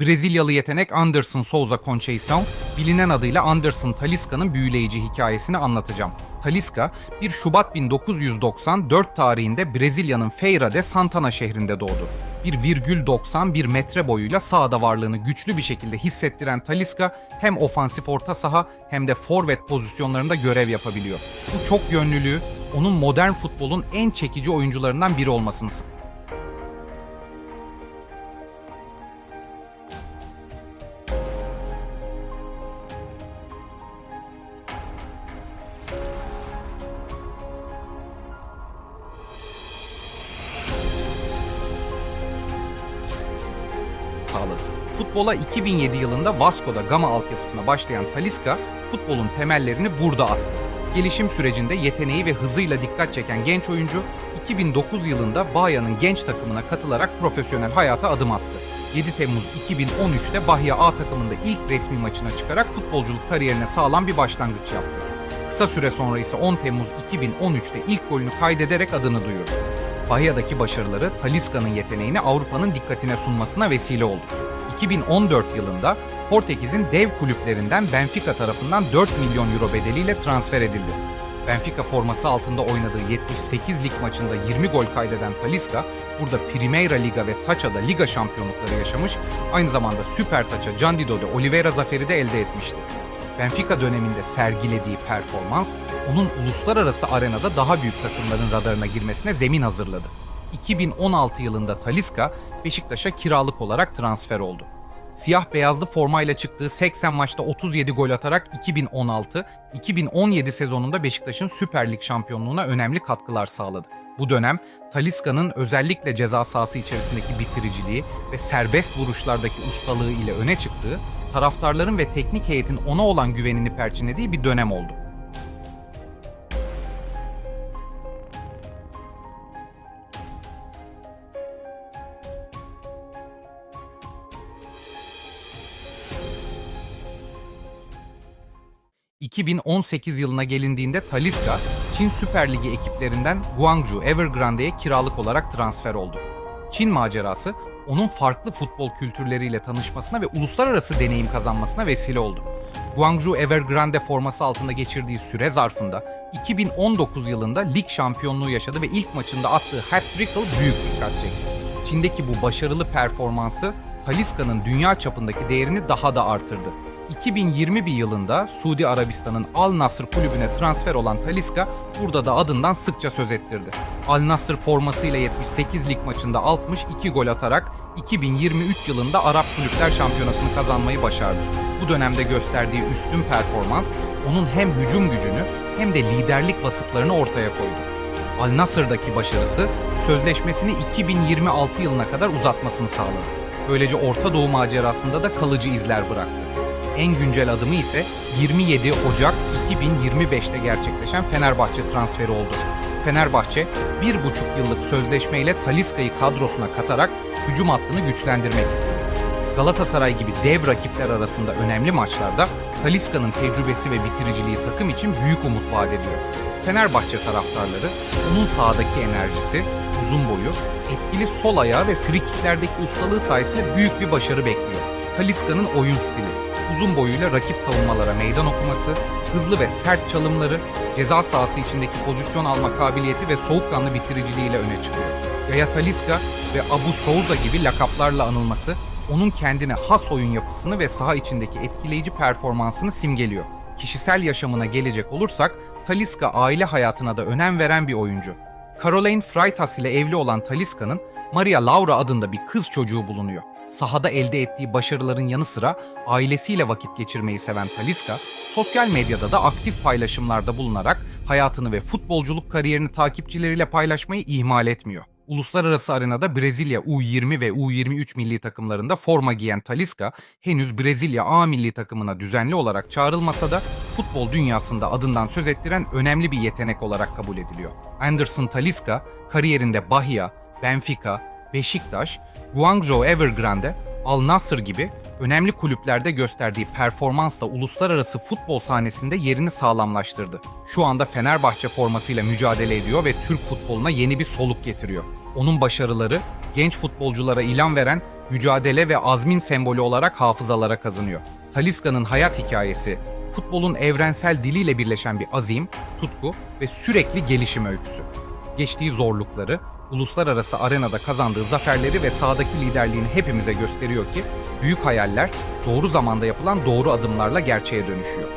Brezilyalı yetenek Anderson Souza Conceição, bilinen adıyla Anderson Talisca'nın büyüleyici hikayesini anlatacağım. Talisca, 1 Şubat 1994 tarihinde Brezilya'nın Feira de Santana şehrinde doğdu. 1,91 metre boyuyla sahada varlığını güçlü bir şekilde hissettiren Talisca hem ofansif orta saha hem de forvet pozisyonlarında görev yapabiliyor. Bu çok yönlülüğü onun modern futbolun en çekici oyuncularından biri olmasını Futbola 2007 yılında Vasco'da Gama altyapısına başlayan Talisca, futbolun temellerini burada attı. Gelişim sürecinde yeteneği ve hızıyla dikkat çeken genç oyuncu, 2009 yılında Bahia'nın genç takımına katılarak profesyonel hayata adım attı. 7 Temmuz 2013'te Bahia A takımında ilk resmi maçına çıkarak futbolculuk kariyerine sağlam bir başlangıç yaptı. Kısa süre sonra ise 10 Temmuz 2013'te ilk golünü kaydederek adını duyurdu. Bahia'daki başarıları Talisca'nın yeteneğini Avrupa'nın dikkatine sunmasına vesile oldu. 2014 yılında Portekiz'in dev kulüplerinden Benfica tarafından 4 milyon euro bedeliyle transfer edildi. Benfica forması altında oynadığı 78 lig maçında 20 gol kaydeden Talisca, burada Primeira Liga ve Taça'da liga şampiyonlukları yaşamış, aynı zamanda Süper Taça Candido de Oliveira zaferi de elde etmişti. Benfica döneminde sergilediği performans, onun uluslararası arenada daha büyük takımların radarına girmesine zemin hazırladı. 2016 yılında Talisca, Beşiktaş'a kiralık olarak transfer oldu. Siyah beyazlı formayla çıktığı 80 maçta 37 gol atarak 2016-2017 sezonunda Beşiktaş'ın Süper Lig şampiyonluğuna önemli katkılar sağladı. Bu dönem Talisca'nın özellikle ceza sahası içerisindeki bitiriciliği ve serbest vuruşlardaki ustalığı ile öne çıktığı, taraftarların ve teknik heyetin ona olan güvenini perçinlediği bir dönem oldu. ...2018 yılına gelindiğinde Talisca, Çin Süper Ligi ekiplerinden Guangzhou Evergrande'ye kiralık olarak transfer oldu. Çin macerası, onun farklı futbol kültürleriyle tanışmasına ve uluslararası deneyim kazanmasına vesile oldu. Guangzhou Evergrande forması altında geçirdiği süre zarfında 2019 yılında lig şampiyonluğu yaşadı ve ilk maçında attığı hat-trick büyük dikkat çekti. Çin'deki bu başarılı performansı Talisca'nın dünya çapındaki değerini daha da artırdı. 2021 yılında Suudi Arabistan'ın Al Nassr kulübüne transfer olan Talisca burada da adından sıkça söz ettirdi. Al Nassr formasıyla 78 lig maçında 62 gol atarak 2023 yılında Arap Kulüpler Şampiyonası'nı kazanmayı başardı. Bu dönemde gösterdiği üstün performans onun hem hücum gücünü hem de liderlik vasıflarını ortaya koydu. Al Nassr'daki başarısı sözleşmesini 2026 yılına kadar uzatmasını sağladı. Böylece Orta Doğu macerasında da kalıcı izler bıraktı. En güncel adımı ise 27 Ocak 2025'te gerçekleşen Fenerbahçe transferi oldu. Fenerbahçe, bir buçuk yıllık sözleşmeyle Talisca'yı kadrosuna katarak hücum hattını güçlendirmek istedi. Galatasaray gibi dev rakipler arasında önemli maçlarda Talisca'nın tecrübesi ve bitiriciliği takım için büyük umut vaat ediyor. Fenerbahçe taraftarları onun sahadaki enerjisi, uzun boyu, etkili sol ayağı ve frikiklerdeki ustalığı sayesinde büyük bir başarı bekliyor. Talisca'nın oyun stili, uzun boyuyla rakip savunmalara meydan okuması, hızlı ve sert çalımları, ceza sahası içindeki pozisyon alma kabiliyeti ve soğukkanlı bitiriciliğiyle öne çıkıyor. Yaya Talisca ve Abu Souza gibi lakaplarla anılması, onun kendine has oyun yapısını ve saha içindeki etkileyici performansını simgeliyor. Kişisel yaşamına gelecek olursak, Talisca aile hayatına da önem veren bir oyuncu. Caroline Freitas ile evli olan Talisca'nın Maria Laura adında bir kız çocuğu bulunuyor. Sahada elde ettiği başarıların yanı sıra ailesiyle vakit geçirmeyi seven Talisca, sosyal medyada da aktif paylaşımlarda bulunarak hayatını ve futbolculuk kariyerini takipçileriyle paylaşmayı ihmal etmiyor. Uluslararası arenada Brezilya U20 ve U23 milli takımlarında forma giyen Talisca, henüz Brezilya A milli takımına düzenli olarak çağrılmasa da futbol dünyasında adından söz ettiren önemli bir yetenek olarak kabul ediliyor. Anderson Talisca, kariyerinde Bahia, Benfica, Beşiktaş, Guangzhou Evergrande, Al Nassr gibi önemli kulüplerde gösterdiği performansla uluslararası futbol sahnesinde yerini sağlamlaştırdı. Şu anda Fenerbahçe formasıyla mücadele ediyor ve Türk futboluna yeni bir soluk getiriyor. Onun başarıları genç futbolculara ilan veren mücadele ve azmin sembolü olarak hafızalara kazınıyor. Taliska'nın hayat hikayesi, futbolun evrensel diliyle birleşen bir azim, tutku ve sürekli gelişim öyküsü. Geçtiği zorlukları, uluslararası arenada kazandığı zaferleri ve sahadaki liderliğini hepimize gösteriyor ki büyük hayaller doğru zamanda yapılan doğru adımlarla gerçeğe dönüşüyor.